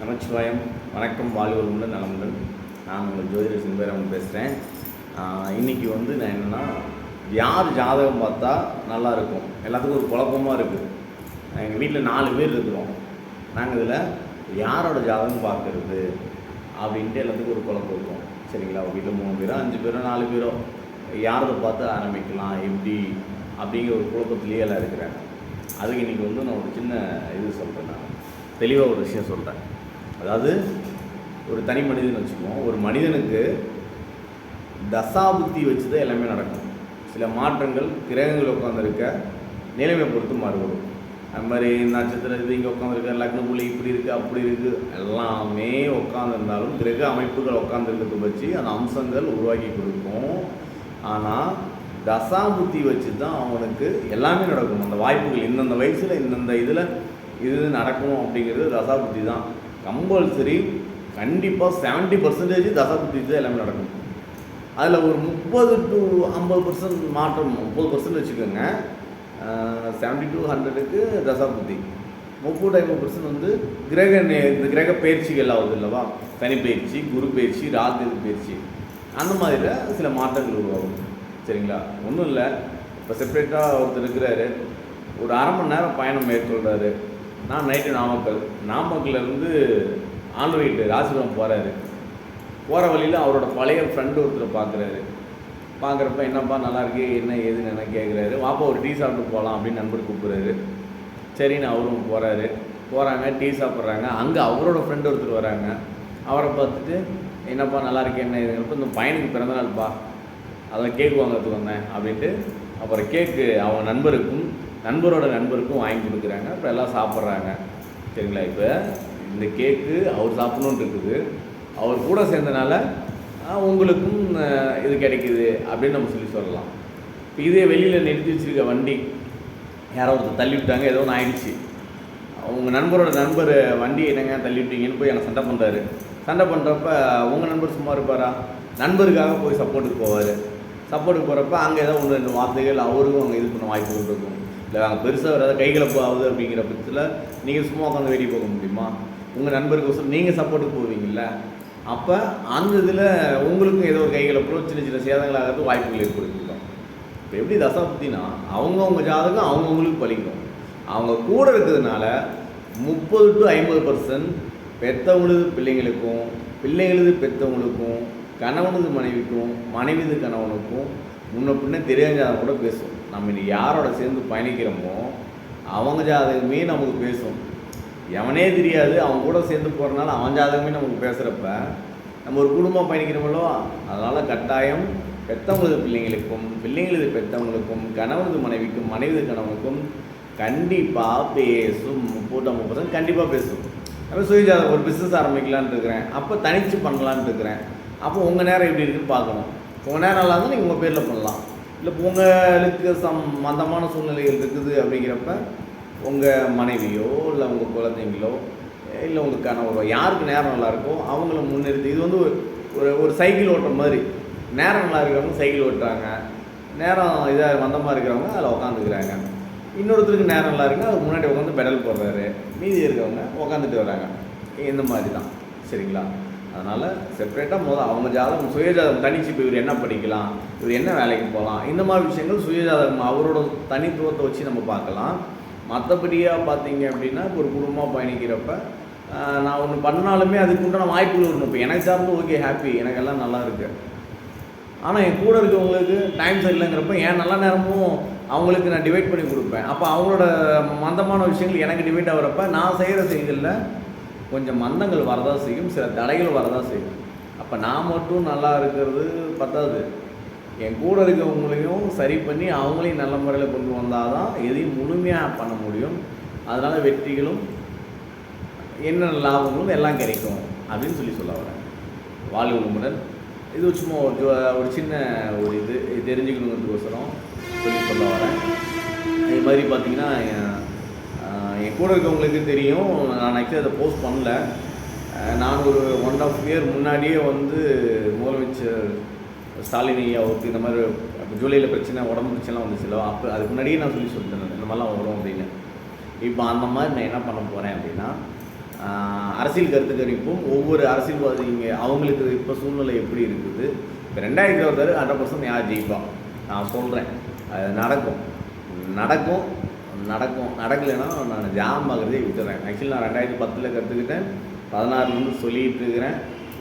நமச்சிவாயம். வணக்கம் வாழ்வர்களுடன் நலமுடன் நான் உங்கள் ஜோதிடர் சிம்பேரவன் பேசுகிறேன் இன்றைக்கி வந்து நான் என்னென்னா யார் ஜாதகம் பார்த்தா நல்லா இருக்கும்? எல்லாத்துக்கும் ஒரு குழப்பமாக இருக்குது எங்கள் வீட்டில் நாலு பேர் இருக்கிறோம். நாங்கள் இதில் யாரோட ஜாதகம் பார்க்கறது? அப்படின்ட்டு எல்லாத்துக்கும் ஒரு குழப்பம் இருக்கும். சரிங்களா? வீட்டில் மூணு பேரோ அஞ்சு பேரோ நாலு பேரோ யாரோட பார்த்து ஆரம்பிக்கலாம் எப்படி? அப்படிங்கிற ஒரு குழப்பத்திலேயே எல்லாம் இருக்கிறேன். அதுக்கு இன்றைக்கி வந்து நான் ஒரு சின்ன இது சொல்கிறேன் நான். தெளிவாக ஒரு விஷயம் சொல்கிறேன் அதாவது ஒரு தனி மனிதன் வச்சுக்குவோம். ஒரு மனிதனுக்கு தசாபுத்தி வச்சு தான் எல்லாமே நடக்கும். சில மாற்றங்கள் கிரகங்கள் உட்காந்துருக்க நிலைமை பொறுத்து மாறுபடும். அது மாதிரி நட்சத்திர இது இங்கே உட்காந்துருக்க லக்ன புள்ளி இப்படி இருக்குது அப்படி இருக்குது எல்லாமே உட்காந்துருந்தாலும் கிரக அமைப்புகள் உட்காந்துருக்கிறத வச்சு அந்த அம்சங்கள் உருவாக்கி கொடுக்கும். ஆனால் தசாபுத்தி வச்சு தான் அவனுக்கு எல்லாமே நடக்கும். அந்த வாய்ப்புகள் இந்தந்த வயசில் இந்தந்த இதில் இது நடக்கும் அப்படிங்கிறது தசாபுத்தி தான் கம்பல்சரி கண்டிப்பாக செவன்ட்டி பர்சன்டேஜ் தசாபுத்தி தான் எல்லாமே நடக்கும். அதில் ஒரு முப்பது டு ஐம்பது பர்சன்ட் மாற்றம் முப்பது பர்சன்ட் வச்சுக்கோங்க. செவன்ட்டி டு ஹண்ட்ரடுக்கு தசாபுத்தி முப்பது ஐம்பது பர்சன்ட் வந்து கிரக நே- இந்த கிரக பயிற்சிகள் ஆகுது இல்லவா சனி பயிற்சி குரு பயிற்சி ராத்திரி பயிற்சி. அந்த மாதிரில சில மாற்றங்கள் உருவாகும். சரிங்களா? ஒன்றும் இல்லை. இப்போ செப்பரேட்டாக ஒருத்தர் இருக்கிறாரு. ஒரு அரை மணி நேரம் பயணம் மேற்கொள்கிறாரு நான் நைட்டு நாமக்கல் நாமக்கல்லேருந்து ஆண்ட்ராய்டு ராசிபுரம் போகிறாரு போகிற வழியில் அவரோட பழைய ஃப்ரெண்டு ஒருத்தர் பார்க்குறாரு பார்க்குறப்ப என்னப்பா நல்லா இருக்கு? என்ன ஏதுன்னு என்ன கேட்குறாரு வாப்பா ஒரு டீ சாப்பிட்டு போகலாம் அப்படின்னு நண்பர் கூப்பிட்றாரு. சரின்னு அவரும் போகிறாரு போகிறாங்க டீ சாப்பிட்றாங்க. அங்கே அவரோட ஃப்ரெண்டு ஒருத்தர் வராங்க. அவரை பார்த்துட்டு என்னப்பா நல்லா இருக்கு? என்ன இதுங்கிறப்ப இந்த பையனுக்கு பிறந்தநாள்ப்பா அதான் கேக் வாங்கிறதுக்கு வந்தேன் அப்படின்ட்டு அப்புறம் கேக்கு அவங்க நண்பருக்கும் நண்பரோட நண்பருக்கும் வாங்கி கொடுக்குறாங்க. அப்புறம் எல்லாம் சாப்பிட்றாங்க. சரிங்களா? இப்போ இந்த கேக்கு அவர் சாப்பிடணுன்னு இருக்குது. அவர் கூட சேர்ந்தனால உங்களுக்கும் இது கிடைக்குது அப்படின்னு நம்ம சொல்லி சொல்லலாம். இப்போ இதே வெளியில் நிறுத்தி வச்சிருக்க வண்டி யாரோ ஒருத்தர் தள்ளி விட்டாங்க ஏதோ ஒன்று ஆயிடுச்சு. உங்கள் நண்பரோட நண்பர் வண்டி என்னங்க தள்ளி விட்டீங்கன்னு போய் எனக்கு சண்டை பண்ணுறாரு சண்டை பண்ணுறப்ப உங்கள் நண்பர் சும்மா இருப்பாரா? நண்பருக்காக போய் சப்போர்ட்டுக்கு போவார். சப்போர்ட்டுக்கு போகிறப்ப அங்கே ஏதோ ஒன்று ரெண்டு வார்த்தைகள் அவருக்கும் அங்கே இது பண்ண வாய்ப்பு இருக்கும். இல்லை அங்கே பெருசாக வராது கைகலப்பு ஆகுது அப்படிங்கிற பட்சத்தில் நீங்கள் சும்மா உட்காந்து வெளியே போக முடியுமா? உங்கள் நண்பருக்கு நீங்கள் சப்போர்ட்டுக்கு போவீங்கல்ல. அப்போ அந்த இதில் உங்களுக்கும் ஏதோ ஒரு கைகலப்போ சின்ன சின்ன சேதங்கள் ஆகிறது வாய்ப்புகள் ஏற்படுத்திருக்கோம். இப்போ எப்படி தசாப்தினா அவங்கவுங்க ஜாதகம் அவங்கவுங்களுக்கு பலிக்கும். அவங்க கூட இருக்கிறதுனால முப்பது டு ஐம்பது பர்சன்ட் பெற்றவங்களது பிள்ளைங்களுக்கும் பிள்ளைங்களது பெற்றவங்களுக்கும் கணவனது மனைவிக்கும் மனைவிது கணவனுக்கும் முன்ன பின்ன தெரியாத ஜாதகம் கூட பேசும் நம்ம இன்னைக்கு யாரோட சேர்ந்து பயணிக்கிறோமோ அவங்க ஜாதகமே நமக்கு பேசும். எவனே தெரியாது அவன் கூட சேர்ந்து போகிறனால அவன் ஜாதகமே நமக்கு பேசுகிறப்ப நம்ம ஒரு குடும்பம் பயணிக்கிறோமல்லோ அதனால் கட்டாயம் பெத்தவங்களது பிள்ளைங்களுக்கும் பிள்ளைங்களது பெற்றவங்களுக்கும் கணவனது மனைவிக்கும் மனைவிது கணவனுக்கும் கண்டிப்பாக பேசும். முப்பது ஐம்பது கண்டிப்பாக பேசும். அப்போ சுயஜாதகம் ஒரு பிஸ்னஸ் ஆரம்பிக்கலான்னு இருக்கிறேன். அப்போ தனிச்சு பண்ணலான்னு இருக்கிறேன். அப்போ உங்கள் நேரம் எப்படி இருக்குன்னு பார்க்கணும். உங்கள் நேரம் நல்லா இருந்தால் நீங்கள் உங்கள் பேரில் பண்ணலாம். இல்லை உங்களுக்கு சம் மந்தமான சூழ்நிலைகள் இருக்குது அப்படிங்கிறப்ப உங்கள் மனைவியோ இல்லை உங்கள் குழந்தைங்களோ இல்லை உங்கள் கணவரோ யாருக்கு நேரம் நல்லா இருக்கோ அவங்கள முன்னிறுத்தி இது வந்து ஒரு ஒரு ஒரு சைக்கிள் ஓட்டுற மாதிரி நேரம் நல்லா இருக்கிறவங்க சைக்கிள் ஓட்டுறாங்க. நேரம் இதாக மந்தமாக இருக்கிறவங்க அதில் உட்காந்துக்கிறாங்க இன்னொருத்தருக்கு நேரம் நல்லா இருக்கு அதுக்கு முன்னாடி உட்காந்து பெடல் போடுறாரு. மீதி இருக்கவங்க உட்காந்துட்டு வராங்க. இந்த மாதிரி தான். சரிங்களா? அதனால் செப்பரேட்டாக மொதல் அவங்க ஜாதகம் சுயஜாதகம் தனிச்சு இப்போ இவர் என்ன படிக்கலாம் இவர் என்ன வேலைக்கு போகலாம் இந்த மாதிரி விஷயங்கள் சுயஜாதகம் அவரோட தனித்துவத்தை வச்சு நம்ம பார்க்கலாம். மற்றபடியாக பார்த்தீங்க அப்படின்னா ஒரு குடும்பமாக பயணிக்கிறப்ப நான் ஒன்று பண்ணாலுமே அதுக்கு உண்டான வாய்ப்புகள் இருக்கணும் இப்போ எனக்கு சார்ந்து ஓகே ஹாப்பி எனக்கு எல்லாம் நல்லா இருக்குது ஆனால் என் கூட இருக்கவங்களுக்கு டைம் சரியில்லைங்கிறப்ப என் நல்ல நேரமும் அவங்களுக்கு நான் டிவைட் பண்ணி கொடுப்பேன். அப்போ அவங்களோட மந்தமான விஷயங்கள் எனக்கு டிவைட் ஆகிறப்ப நான் செய்கிற செயல்களில் கொஞ்சம் மந்தங்கள் வரதான் செய்யும் சில தடைகள் வரதான் செய்யும். அப்போ நான் மட்டும் நல்லா இருக்கிறது பத்தாது. என் கூட இருக்கிறவங்களையும் சரி பண்ணி அவங்களையும் நல்ல முறையில் கொண்டு வந்தால் தான் எதையும் முழுமையாக பண்ண முடியும். அதனால் வெற்றிகளும் என்னென்ன லாபங்களும் எல்லாம் கிடைக்கும் அப்படின்னு சொல்லி சொல்ல வரேன். வாழ்வு வளமுடன் இது சும்மா ஒரு ஒரு சின்ன ஒரு இது இது தெரிஞ்சுக்கணுங்கிறதுக்கோசரம் சொல்லி சொல்ல வரேன். இது மாதிரி பார்த்திங்கன்னா என் கூட இருக்கவங்களுக்கு தெரியும். நான் ஆக்சுவலி அதை போஸ்ட் பண்ணல. நான் ஒரு ஒன் ஆஃப் இயர் முன்னாடியே வந்து முதலமைச்சர் ஸ்டாலின் ஐயாவுக்கு இந்த மாதிரி ஜூலையில் பிரச்சனை உடம்பு பிரச்சனைலாம் வந்துச்சுல அப்போ அதுக்கு முன்னாடியே நான் சொல்லி சொல்லிட்டேன் இந்த மாதிரிலாம் வரும் அப்படின்னு. இப்போ அந்த மாதிரி நான் என்ன பண்ண போகிறேன் அப்படின்னா அரசியல் கருத்து கணிப்பும் ஒவ்வொரு அரசியல்வாதிங்க அவங்களுக்கு இப்போ சூழ்நிலை எப்படி இருக்குது? இப்போ ரெண்டாயிரத்தி இருபத்தாறு ஹண்ட்ரட் பர்சன்ட் யார் ஜெயிப்பா? நான் சொல்கிறேன் அது நடக்கும். நடக்கும். நடக்கும். நடக்கலைன்னா நான் ஜாம் ஆகிறதே விட்டுறேன். ஆக்சுவலி நான் ரெண்டாயிரத்தி பத்தில் கற்றுக்கிட்டேன் பதினாறுலேருந்து சொல்லிகிட்டு இருக்கிறேன்.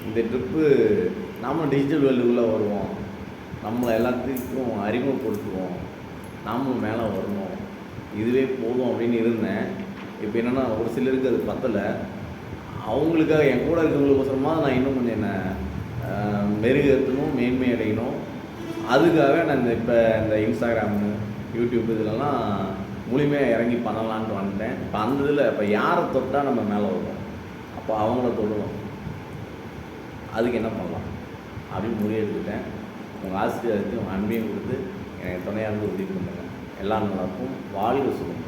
இந்த ட்ரிப்பு நாமளும் டிஜிட்டல் வேர்ல்டுக்குள்ளே வருவோம். நம்மளை எல்லாத்துக்கும் அறிமுகப்படுத்துவோம். நாமளும் மேலே வரணும். இதுவே போதும் அப்படின்னு இருந்தேன். இப்போ என்னென்னா ஒரு சிலருக்கு அது பத்தலை. அவங்களுக்காக என் கூட இருக்கிறவங்களுக்கோசரமாக நான் இன்னும் கொஞ்சம் என்ன மெருகேற்றணும் மேன்மை அடையணும். அதுக்காக நான் இந்த இப்போ இந்த இன்ஸ்டாகிராமு யூடியூப் இதுலலாம் முழுமையாக இறங்கி பண்ணலான்ட்டு வந்துட்டேன் இப்போ அந்த இதில் இப்போ யாரை தொட்டால் நம்ம மேலே வருவோம் அப்போ அவங்கள தொடுவோம். அதுக்கு என்ன பண்ணலாம்? அப்படின்னு முடிவெடுத்துட்டேன். உங்கள் ஆசிரியருக்கு அன்பையும் கொடுத்து எனக்கு துணையாக இருந்து உதவி பண்ணுங்கள் எல்லா நல்லாயிருக்கும் வாழ்க சுகம்.